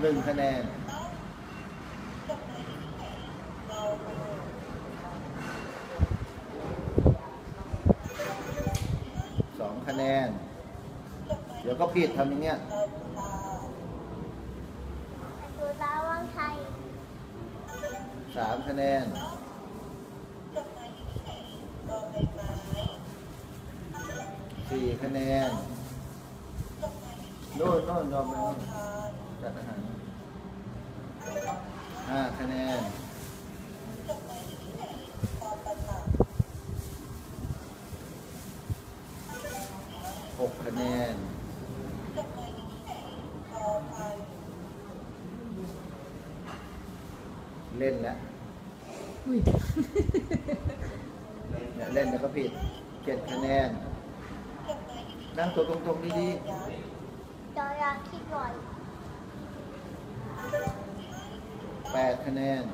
หนึ่งคะแนน สองคะแนน เดี๋ยวก็ผิดทำอย่างเงี้ยดูตาวังไทยสามคะแนนสี่คะแนนโน่นโน่นยอมไปโน่น จัดอาหารห้าคะแนนหกคะแนนเล่นแล้วเล่นแล้วก็ผิดเจ็ดคะแนน นั่งตัวตรงๆดีๆจอยาคิดว 8 คะแนน